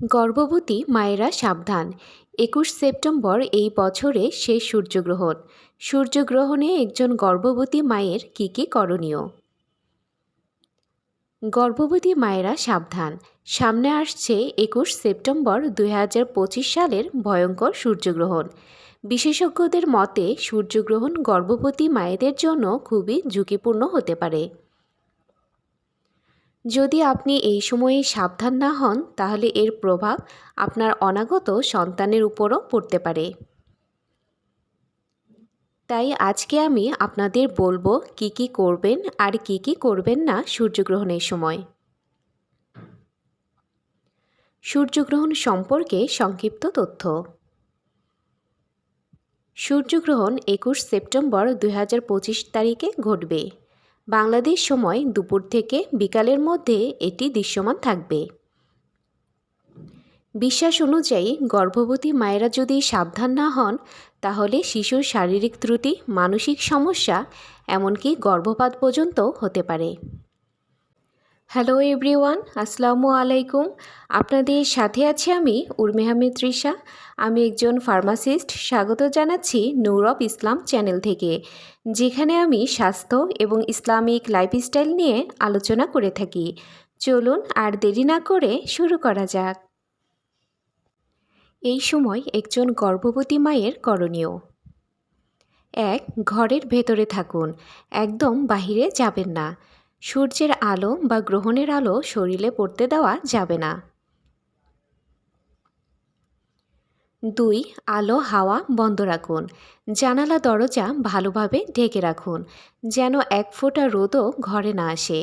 গর্ভবতী মায়েরা সাবধান। একুশ সেপ্টেম্বর এই বছরে শেষ সূর্যগ্রহণ। সূর্যগ্রহণে একজন গর্ভবতী মায়ের কী কী করণীয়? গর্ভবতী মায়েরা সাবধান। সামনে আসছে একুশ সেপ্টেম্বর দু হাজার পঁচিশ সালের ভয়ঙ্কর সূর্যগ্রহণ। বিশেষজ্ঞদের মতে, সূর্যগ্রহণ গর্ভবতী মায়েদের জন্য খুবই ঝুঁকিপূর্ণ হতে পারে। যদি আপনি এই সময়ে সাবধান না হন, তাহলে এর প্রভাব আপনার অনাগত সন্তানের উপরও পড়তে পারে। তাই আজকে আমি আপনাদের বলব কি কি করবেন আর কি কি করবেন না সূর্যগ্রহণের সময়। সূর্যগ্রহণ সম্পর্কে সংক্ষিপ্ত তথ্য। সূর্যগ্রহণ একুশ সেপ্টেম্বর দু হাজার পঁচিশ তারিখে ঘটবে। বাংলাদেশ সময় দুপুর থেকে বিকালের মধ্যে এটি দৃশ্যমান থাকবে। বিশ্বাস অনুযায়ী গর্ভবতী মায়েরা যদি সাবধান না হন, তাহলে শিশুর শারীরিক ত্রুটি, মানসিক সমস্যা, এমনকি গর্ভপাত পর্যন্ত হতে পারে। হ্যালো এভরিওয়ান, আসসালামু আলাইকুম। আপনাদের সাথে আছি আমি উর্মেহামেদ তৃষা। আমি একজন ফার্মাসিস্ট। স্বাগত জানাচ্ছি নৌরব ইসলাম চ্যানেল থেকে, যেখানে আমি স্বাস্থ্য এবং ইসলামিক লাইফস্টাইল নিয়ে আলোচনা করে থাকি। চলুন আর দেরি না করে শুরু করা যাক। এই সময় একজন গর্ভবতী মায়ের করণীয়। এক, ঘরের ভেতরে থাকুন। একদম বাহিরে যাবেন না। সূর্যের আলো বা গ্রহণের আলো শরীরে পড়তে দেওয়া যাবে না। দুই, আলো, হাওয়া বন্ধ রাখুন। জানালা, দরজা ভালোভাবে ঢেকে রাখুন, যেন এক ফোঁটা রোদও ঘরে না আসে।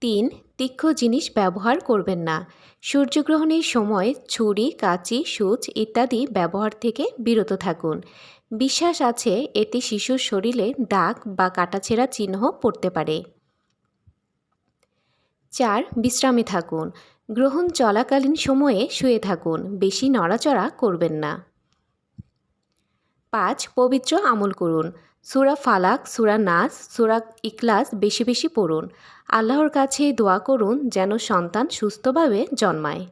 তিন তীক্ষ্ণ জিনিস ব্যবহার করবেন না। সূর্যগ্রহণের সময় ছুরি, কাঁচি, সূচ ইত্যাদি ব্যবহার থেকে বিরত থাকুন। বিশ্বাস আছে এতে শিশুর শরীরে দাগ বা কাটাছেঁড়া চিহ্ন পড়তে পারে। চার, বিশ্রামে থাকুন। গ্রহণ চলাকালীন সময়ে শুয়ে থাকুন, বেশি নড়াচড়া করবেন না। পাঁচ, পবিত্র আমল করুন। সুরা ফালাক, সুরা নাস, সুরা ইকলাস বেশি বেশি পড়ুন। আল্লাহর কাছে দোয়া করুন যেন সন্তান সুস্থভাবে জন্মায়।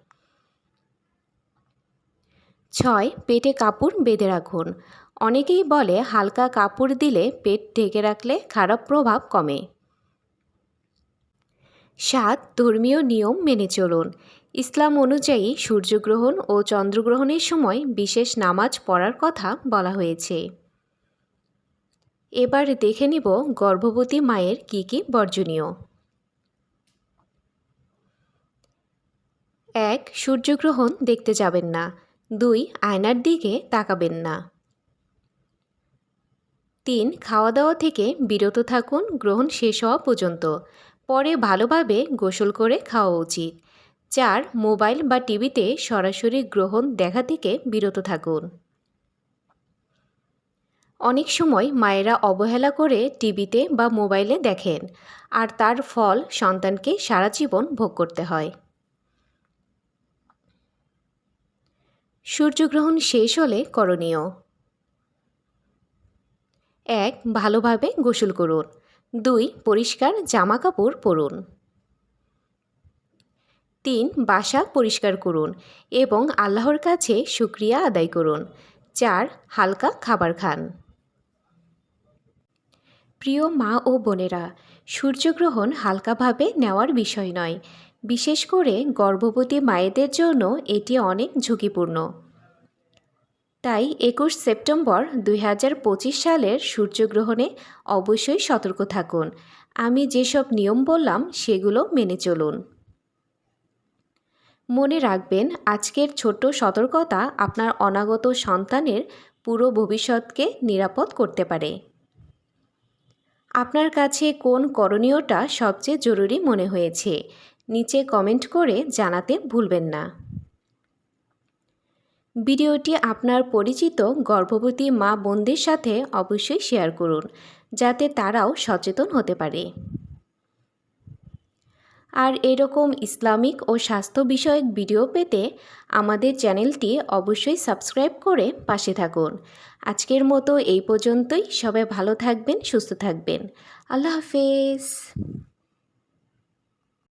ছয়, পেটে কাপড় বেঁধে রাখুন। অনেকেই বলে হালকা কাপড় দিলে পেট ঢেকে রাখলে খারাপ প্রভাব কমে। সাত, ধর্মীয় নিয়ম মেনে চলুন। ইসলাম অনুযায়ী সূর্যগ্রহণ ও চন্দ্রগ্রহণের সময় বিশেষ নামাজ পড়ার কথা বলা হয়েছে। এবার দেখে নিব গর্ভবতী মায়ের কি কি বর্জনীয়। এক, সূর্যগ্রহণ দেখতে যাবেন না। দুই, আয়নার দিকে তাকাবেন না। তিন খাওয়া দাওয়া থেকে বিরত থাকুন, গ্রহণ শেষ হওয়া পর্যন্ত। পরে ভালোভাবে গোসল করে খাওয়া উচিত। চার, মোবাইল বা টিভিতে সরাসরি গ্রহণ দেখা থেকে বিরত থাকুন। অনেক সময় মায়েরা অবহেলা করে টিভিতে বা মোবাইলে দেখেন, আর তার ফল সন্তানকে সারা জীবন ভোগ করতে হয়। সূর্যগ্রহণ শেষ হলে করণীয়। এক, ভালোভাবে গোসল করুন। দুই, পরিষ্কার জামা কাপড় পরুন। তিন, বাসা পরিষ্কার করুন এবং আল্লাহর কাছে শুক্রিয়া আদায় করুন। চার, হালকা খাবার খান। প্রিয় মা ও বোনেরা, সূর্যগ্রহণ হালকাভাবে নেওয়ার বিষয় নয়। বিশেষ করে গর্ভবতী মায়েদের জন্য এটি অনেক ঝুঁকিপূর্ণ। তাই একুশ সেপ্টেম্বর দু হাজার পঁচিশ সালের সূর্যগ্রহণে অবশ্যই সতর্ক থাকুন। আমি যেসব নিয়ম বললাম, সেগুলো মেনে চলুন। মনে রাখবেন, আজকের ছোট্ট সতর্কতা আপনার অনাগত সন্তানের পুরো ভবিষ্যৎকে নিরাপদ করতে পারে। আপনার কাছে কোন করণীয়টা সবচেয়ে জরুরি মনে হয়েছে? নিচে কমেন্ট করে জানাতে ভুলবেন না। ভিডিওটি আপনার পরিচিত গর্ভবতী মা বোনদের সাথে অবশ্যই শেয়ার করুন, যাতে তারাও সচেতন হতে পারে। আর এরকম ইসলামিক ও স্বাস্থ্য বিষয়ক ভিডিও পেতে আমাদের চ্যানেলটি অবশ্যই সাবস্ক্রাইব করে পাশে থাকুন। আজকের মতো এই পর্যন্তই। সবাই ভালো থাকবেন, সুস্থ থাকবেন। আল্লাহ হাফেজ।